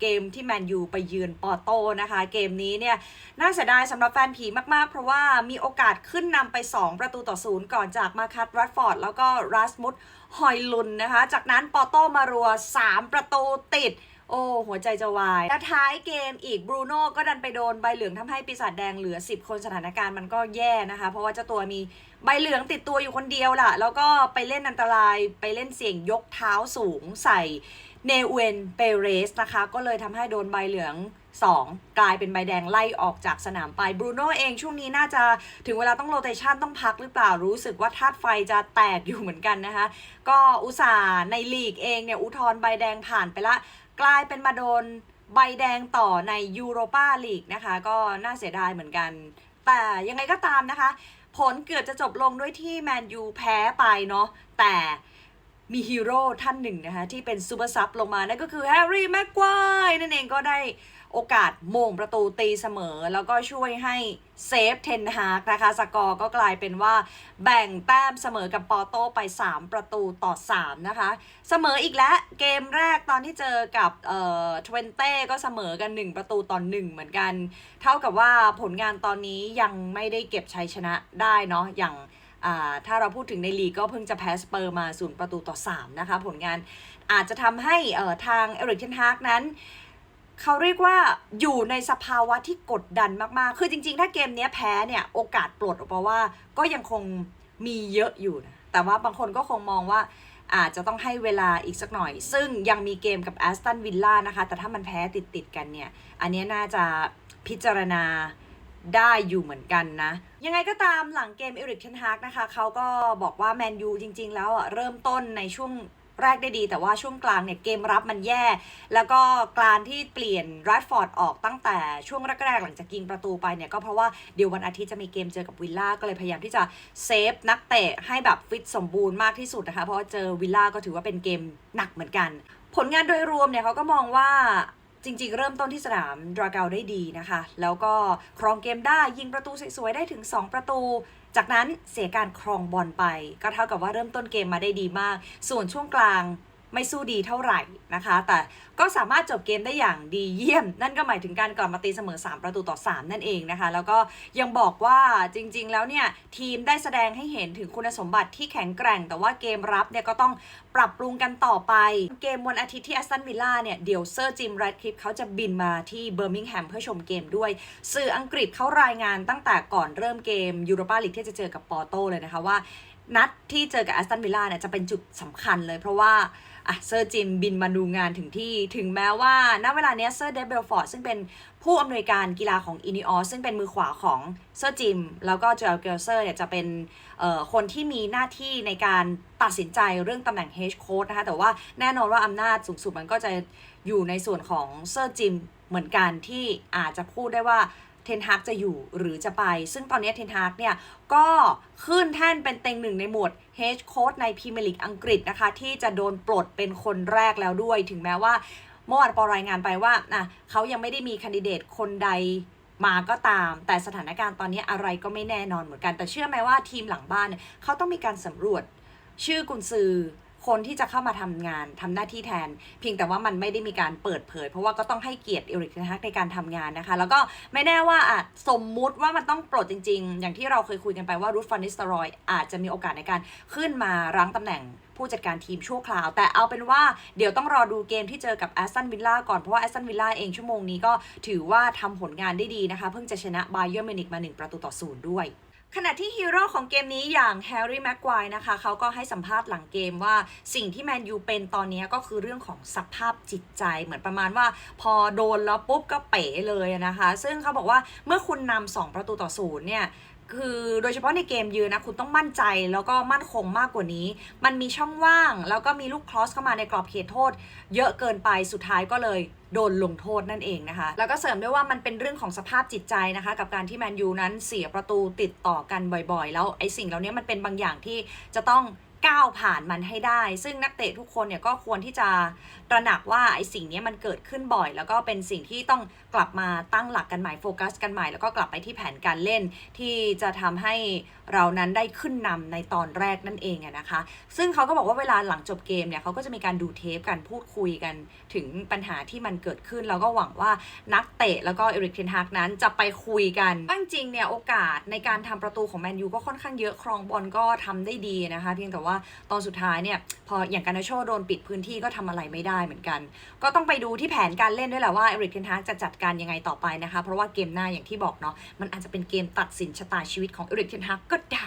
เกมที่แมนยูไปเยือนปอโตนะคะ เกมนี้เนี่ยน่าเสียดายสำหรับแฟนผีมากๆ เพราะว่ามีโอกาสขึ้นนำไป 2 ประตูต่อศูนย์ก่อนจากมาคัตรัดฟอร์ด แล้วก็รัสมุดฮอยลุนนะคะ จากนั้นปอโตมารัว 3 ประตูติด โอ้หัวใจจะวายและท้ายเกมอีกบรูโน่ก็ดันไปโดนใบเหลืองทำให้ปีศาจแดงเหลือ 10 คนสถานการณ์มันก็แย่นะคะ เพราะว่าเจ้าตัวมีใบเหลืองติดตัวอยู่คนเดียวล่ะ แล้วก็ไปเล่นอันตรายไปเล่นเสี่ยงยกเท้าสูงใส่เนเวนเปเรสนะคะ ก็เลยทำให้โดนใบเหลือง 2 กลายเป็นใบแดงไล่ออกจากสนามไปบรูโน่เองช่วงนี้น่าจะถึงเวลาต้องโรเตชันต้องพักหรือเปล่ารู้สึกว่าธาตุไฟจะแตกอยู่เหมือนกันนะคะ ก็อุตส่าห์ในลีกเองเนี่ยอุทธรใบแดงผ่านไปละ กลายเป็นมาโดนใบแดงต่อในยูโรปาลีกนะคะ ก็น่าเสียดายเหมือนกัน แต่ยังไงก็ตามนะคะ ผลเกือบจะจบลงด้วยที่แมนยูแพ้ไปเนาะแต่ มีฮีโร่ท่านหนึ่งนะคะที่เป็นซูเปอร์ซับลงมา นั่นก็คือแฮร์รี่แม็กควายนั่นเองก็ได้โอกาสโมงประตูตีเสมอ แล้วก็ช่วยให้เซฟเทนฮากนะคะสกอร์ก็กลายเป็นว่าแบ่งแต้มเสมอกับปอโต้ไป 3 ประตูต่อ 3 นะคะ เสมออีกแล้วเกมแรกตอนที่เจอกับเอ่อทเวนเต้ก็เสมอกัน 1 ประตูต่อ 1 เหมือนกัน เท่ากับว่าผลงานตอนนี้ยังไม่ได้เก็บชัยชนะได้เนาะอย่าง ถ้าเราพูดถึงในลีกก็เพิ่งจะแพ้สเปอร์มาศูนย์ประตูต่อ 3 นะคะ ผลงานอาจจะทำให้ทางเอริกเทนฮากนั้น เขาเรียกว่าอยู่ในสภาวะที่กดดันมาก ๆ คือจริง ๆ ถ้าเกมนี้แพ้เนี่ย โอกาสปลดออกมาว่าก็ยังคงมีเยอะอยู่นะ แต่ว่าบางคนก็คงมองว่าอาจจะต้องให้เวลาอีกสักหน่อย ซึ่งยังมีเกมกับแอสตันวิลล่านะคะ แต่ถ้ามันแพ้ติดๆกันเนี่ย อันนี้น่าจะพิจารณา ได้อยู่เหมือนกันนะ ยังไงก็ตามหลังเกมเอริกเทนฮากนะคะเขาก็บอกว่าแมนยูจริง ๆ แล้วอะเริ่มต้นในช่วงแรกได้ดี แต่ว่าช่วงกลางเนี่ยเกมรับมันแย่ แล้วก็การที่เปลี่ยนแรดฟอร์ดออกตั้งแต่ช่วงแรกๆหลังจากยิงประตูไปเนี่ยก็เพราะว่าเดี๋ยววันอาทิตย์จะมีเกมเจอกับวิลล่าก็เลยพยายามที่จะเซฟนักเตะให้แบบฟิตสมบูรณ์มากที่สุดนะคะเพราะว่าเจอวิลล่าก็ถือว่าเป็นเกมหนักเหมือนกัน ผลงานโดยรวมเนี่ยเขาก็มองว่า จริงๆ เริ่มต้นที่สนามดราเกาได้ดีนะคะ แล้วก็ครองเกมได้ยิงประตูสวยๆ ได้ถึง 2 ประตู จากนั้นเสียการครองบอลไป ก็เท่ากับว่าเริ่มต้นเกมมาได้ดีมาก ส่วนช่วงกลางไม่สู้ดีเท่าไหร่นะคะ แต่ ก็สามารถจบเกมได้อย่างดีเยี่ยม นั่นก็หมายถึงการกลับมาตีเสมอ 3 ประตูต่อ 3 นั่นเองนะคะ แล้วก็ยังบอกว่าจริง ๆ แล้วเนี่ยทีมได้แสดงให้เห็นถึงคุณสมบัติที่แข็งแกร่ง แต่ว่าเกมรับเนี่ยก็ต้องปรับปรุงกันต่อไป เกมวันอาทิตย์ที่แอสตันวิลล่าเนี่ยเดี๋ยวเซอร์จิมแรดคลิฟเขาจะบินมาที่เบอร์มิงแฮมเพื่อชมเกมด้วย สื่ออังกฤษเขารายงานตั้งแต่ก่อนเริ่มเกมยูโรปาลีกที่จะเจอกับปอร์โตเลยนะคะว่านัดที่เจอกับแอสตันวิลล่าเนี่ยจะเป็นจุดสำคัญเลยเพราะว่าอะเซอร์จิมบินมาดูงานถึงที่ถึงแม้ว่าณเวลาเนี้ยเซอร์เดฟเบลฟอร์ดซึ่งเป็นผู้อำนวยการกีฬาของอินิออสซึ่งเป็นมือขวาของเซอร์จิม แล้วก็เจอเกลเซอร์เนี่ยจะเป็นคนที่มีหน้าที่ในการตัดสินใจเรื่องตำแหน่งเฮชโค้ดนะคะแต่ว่าแน่นอนว่าอำนาจสูงสุดมันก็จะอยู่ในส่วนของเซอร์จิมเหมือนกันที่อาจจะพูดได้ว่า เทนฮากจะอยู่หรือจะไป ซึ่งตอนนี้เทนฮากเนี่ยก็ขึ้นแท่นเป็นเต็งหนึ่งในหมวดเฮดโค้ชในพรีเมียร์ลีกอังกฤษนะคะ ที่จะโดนปลดเป็นคนแรกแล้วด้วย ถึงแม้ว่าเมื่อวานปอรายงานไปว่าอะเขายังไม่ได้มีคนดิเดตคนใดมาก็ตาม แต่สถานการณ์ตอนนี้อะไรก็ไม่แน่นอนเหมือนกัน แต่เชื่อไหมว่าทีมหลังบ้านเนี่ยเขาต้องมีการสำรวจชื่อกุนซือ คนที่จะเข้ามาทำงานทำหน้าที่แทน เพียงแต่ว่ามันไม่ได้มีการเปิดเผย เพราะว่าก็ต้องให้เกียรติเอริกเทนฮักในการทำงานนะคะ แล้วก็ไม่แน่ว่าอาจสมมุติว่ามันต้องปลดจริง ๆ อย่างที่เราเคยคุยกันไปว่ารูทฟันนิสตรอยอาจจะมีโอกาสในการขึ้นมารั้งตำแหน่งผู้จัดการทีมชั่วคราว แต่เอาเป็นว่าเดี๋ยวต้องรอดูเกมที่เจอกับแอสตันวิลล่าก่อน เพราะว่าแอสตันวิลล่าเองชั่วโมงนี้ก็ถือว่าทำผลงานได้ดีนะคะ เพิ่งจะชนะไบเยอร์มินิกมา 1 ประตูต่อศูนย์ด้วย ขณะที่ฮีโร่ของเกมนี้อย่างแฮร์รี่แม็กควายนะคะเขาก็ให้สัมภาษณ์หลังเกมว่าสิ่งที่แมนยูเป็นตอนนี้ก็คือเรื่องของสภาพจิตใจเหมือนประมาณว่า พอโดนแล้วปุ๊บก็เป๋เลยนะคะ ซึ่งเขาบอกว่าเมื่อคุณนำสองประตูต่อศูนย์เนี่ย คือโดยเฉพาะในเกมยืนนะคุณต้องมั่นใจแล้วก็มั่นคงมากกว่านี้ มันมีช่องว่าง แล้วก็มีลูกครอสเข้ามาในกรอบเขตโทษ เยอะเกินไปสุดท้ายก็เลยโดนลงโทษนั่นเองนะคะ แล้วก็เสริมด้วยว่ามันเป็นเรื่องของสภาพจิตใจนะคะ กับการที่แมนยูนั้นเสียประตูติดต่อกันบ่อยๆ แล้วไอ้สิ่งเหล่านี้มันเป็นบางอย่างที่จะต้อง ก้าวผ่านมันให้ได้ ซึ่งนักเตะทุกคนเนี่ยก็ควรที่จะตระหนักว่าไอ้สิ่งนี้มันเกิดขึ้นบ่อย แล้วก็เป็นสิ่งที่ต้องกลับมาตั้งหลักกันใหม่โฟกัสกันใหม่ แล้วก็กลับไปที่แผนการเล่นที่จะทำให้เรานั้นได้ขึ้นนำในตอนแรกนั่นเองนะคะ ซึ่งเขาก็บอกว่าเวลาหลังจบเกมเนี่ยเขาก็จะมีการดูเทปกันพูดคุยกันถึงปัญหาที่มันเกิดขึ้น แล้วก็หวังว่านักเตะแล้วก็เอริกเทนฮากนั้นจะไปคุยกันจริงเนี่ยโอกาสในการทำประตูของแมนยูก็ค่อนข้างเยอะครองบอลก็ทำได้ดีนะคะ เพียงแต่ว่าตอนสุดท้ายเนี่ยพออย่างการนาโชโดนปิดพื้นที่ก็ทำอะไรไม่ได้เหมือนกัน ก็ต้องไปดูที่แผนการเล่นด้วยแหละว่าเอริกเทนฮากจะจัดการยังไงต่อไปนะคะ เพราะว่าเกมหน้าอย่างที่บอกเนาะมันอาจจะเป็นเกมตัดสินชะตาชีวิตของเอริกเทนฮากก็ได้